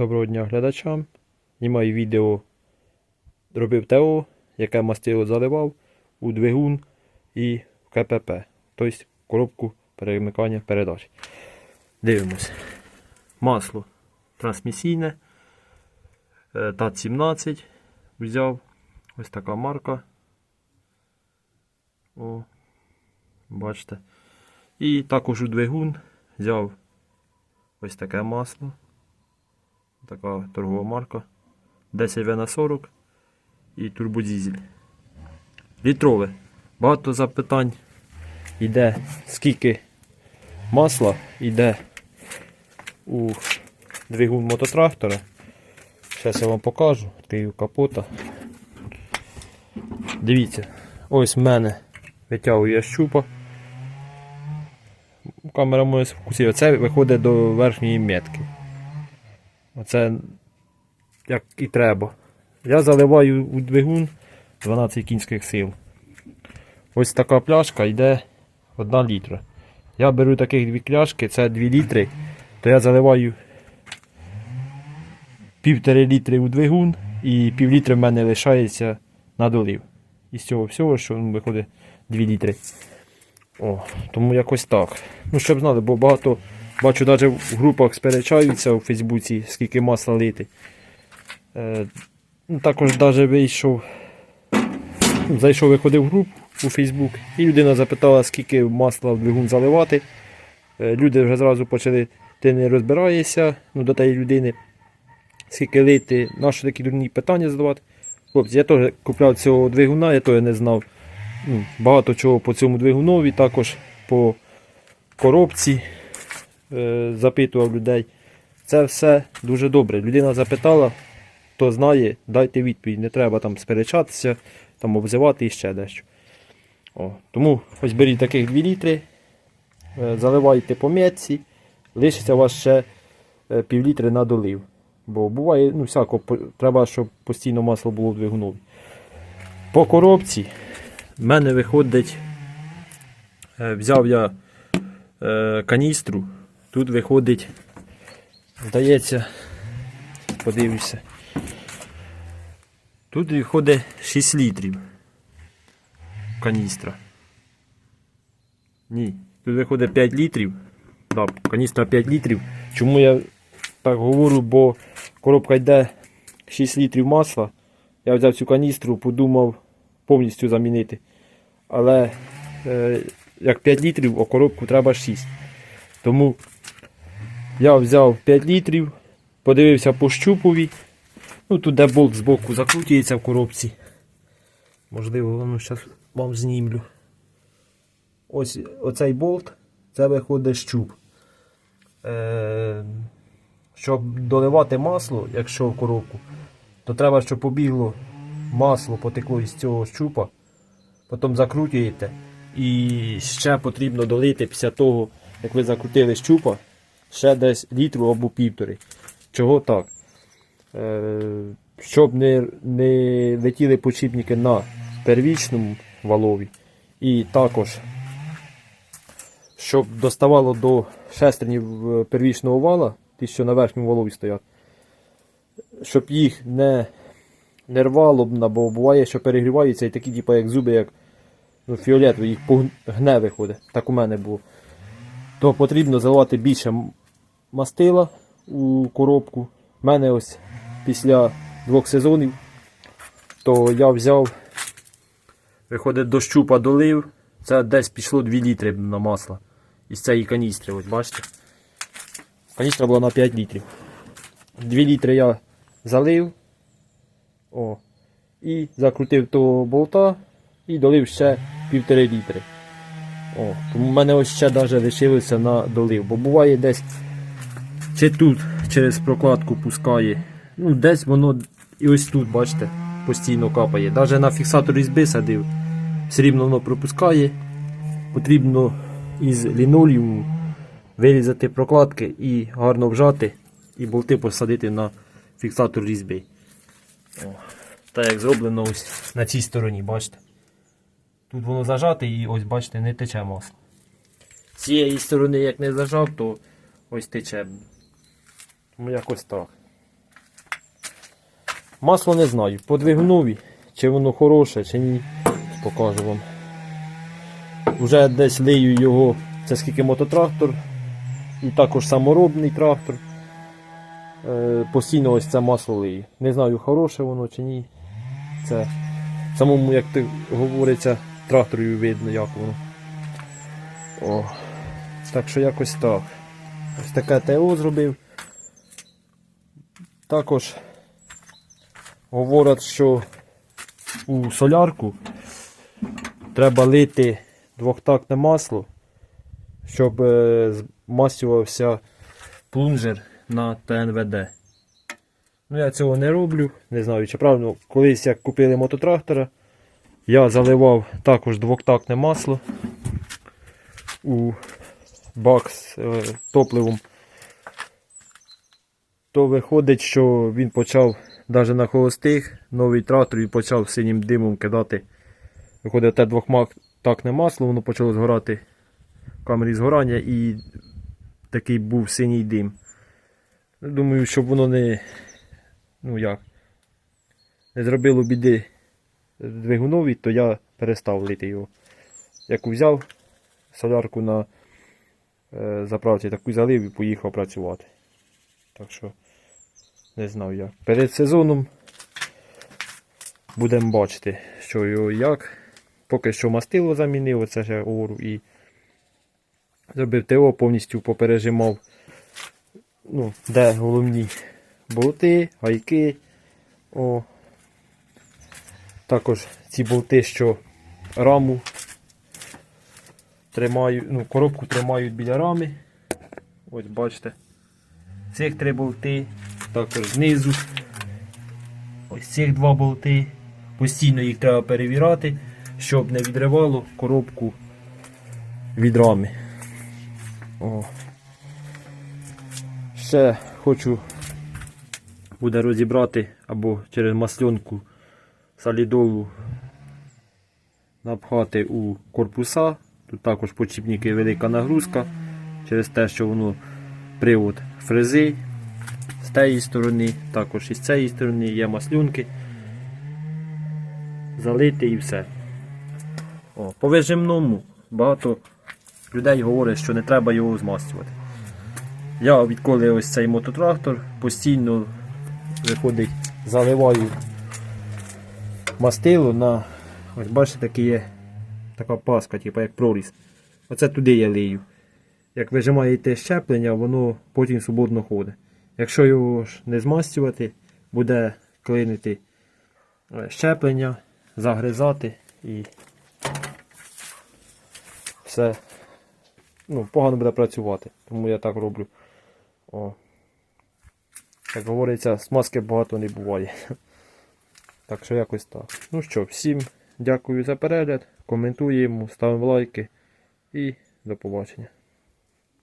Доброго дня глядачам. Знімаю відео робив ТО, яке мастило заливав у двигун і в КПП, тобто коробку перемикання передач. Дивимось. Масло трансмісійне. е, ТАТ-17 взяв. Ось така марка. О, бачите. І також у двигун взяв ось таке масло. Така торгова марка. 10 в на 40 і турбодізель. Літрове. Багато запитань йде, скільки масла йде у двигун мототрактора. Зараз я вам покажу. Відкрию капота. Дивіться, ось в мене витягує щупа. Камера може сфокусує. Оце виходить до верхньої метки. Оце як і треба. Я заливаю у двигун 12 кінських сил. Ось така пляшка йде 1 літра. Я беру таких дві пляшки, це 2 літри, то я заливаю півтори літри у двигун і пів літри в мене лишається на долив. Із цього всього, що виходить 2 літри. О, тому якось так. Ну, щоб знали, бо багато бачу, навіть в групах сперечаються у Фейсбуці, скільки масла лити. Е, ну, також навіть вийшов, ну, зайшов, виходив в групу у Фейсбук, і людина запитала, скільки масла в двигун заливати. Е, люди вже зразу почали, ти не розбираєшся ну, до тієї людини, скільки лити, на що такі дурні питання задавати. Хлопці, я теж купляв цього двигуна, я теж не знав ну, багато чого по цьому двигунові, також по коробці запитував людей. Це все дуже добре. Людина запитала, хто знає, дайте відповідь. Не треба там сперечатися, там обзивати і ще дещо. О, тому ось беріть таких 2 літри, е, заливайте по метці, лишиться у вас ще е, пів літри на долив. Бо буває, ну всяко, треба, щоб постійно масло було в. По коробці в мене виходить, е, взяв я е, каністру, тут виходить, здається, подивлюся. Тут виходить 6 літрів каністра. Ні, тут виходить 5 літрів. Да, каністра 5 літрів. Чому я так говорю, бо коробка йде 6 літрів масла. Я взяв цю каністру, подумав повністю замінити. Але е, як 5 літрів, а коробку треба 6. Тому я взяв 5 літрів, подивився по щупові. Ну, тут де болт збоку закрутюється в коробці. Можливо, воно зараз вам знімлю. Ось оцей болт, це виходить щуп. Е, щоб доливати масло, якщо в коробку, то треба, щоб побігло масло потекло із цього щупа. Потім закрутюєте. І ще потрібно долити після того, як ви закрутили щупа, ще десь літру або півтори. Чого так? Е, щоб не, не летіли почіпники на первічному валові. І також, щоб доставало до шестернів е, первічного вала, ті, що на верхньому валові стоять, щоб їх не, не рвало, бо буває, що перегріваються і такі, типу, як зуби, як ну, фіолетові, їх погне виходить. Так у мене було. То потрібно заливати більше мастила у коробку. У мене ось після двох сезонів, то я взяв, виходить, до щупа долив. Це десь пішло 2 літри на масло. Із цієї каністри, ось бачите. Каністра була на 5 літрів. 2 літри я залив. О. І закрутив того болта і долив ще півтори літри. О, тому в мене ось ще навіть лишилося на долив. Бо буває десь чи тут через прокладку пускає. Ну, десь воно і ось тут, бачите, постійно капає. Навіть на фіксатор різьби садив, все рівно воно пропускає. Потрібно із лінолеуму вирізати прокладки і гарно вжати, і болти посадити на фіксатор різьби. О, так як зроблено ось на цій стороні, бачите. Тут воно зажате і ось бачите, не тече масло. З цієї сторони, як не зажав, то ось тече. Тому якось так. Масло не знаю, по двигунові, чи воно хороше, чи ні. Покажу вам. Вже десь лию його, це скільки мототрактор, і також саморобний трактор. Е, постійно ось це масло лию. Не знаю, хороше воно чи ні. Це самому, як ти говориться, тракторою видно, як воно. О. Так що якось так. Ось таке ТО зробив. Також говорять, що у солярку треба лити двохтактне масло, щоб е, змастювався плунжер на ТНВД. Ну, я цього не роблю, не знаю, чи правильно. Колись як купили мототрактора, я заливав також двохтактне масло у бак з е, топливом. То виходить, що він почав навіть на холостих новий трактор і почав синім димом кидати. Виходить, те двохтактне масло, воно почало згорати в камері згорання і такий був синій дим. Думаю, щоб воно не. Ну як, не зробило біди двигунові, то я перестав лити його. Як взяв солярку на е, заправці, таку залив і поїхав працювати. Так що не знаю як. Перед сезоном будемо бачити, що його як. Поки що мастило замінив, оце ще говорю, і зробив ТО, повністю попережимав, ну, де головні болти, гайки. О. Також ці болти, що раму тримають, ну, коробку тримають біля рами. Ось бачите. Цих три болти, також знизу. Ось цих два болти. Постійно їх треба перевіряти, щоб не відривало коробку від рами. О. Ще хочу буде розібрати або через масльонку солідолу напхати у корпуса. Тут також почіпники велика нагрузка через те, що воно привод фрези з тієї сторони, також і з цієї сторони є маслюнки. Залити і все. О, по вижимному багато людей говорять, що не треба його змастювати. Я відколи ось цей мототрактор постійно виходить, заливаю мастило на. Ось бачите, такі є така паска, типу як проріз. Оце туди я лию. Як вижимаєте щеплення, воно потім свободно ходить. Якщо його ж не змастювати, буде клинити е, щеплення, загризати і все ну, погано буде працювати. Тому я так роблю. О. Як говориться, смазки багато не буває. Так що якось так. Ну що, всім дякую за перегляд. Коментуємо, ставимо лайки і до побачення.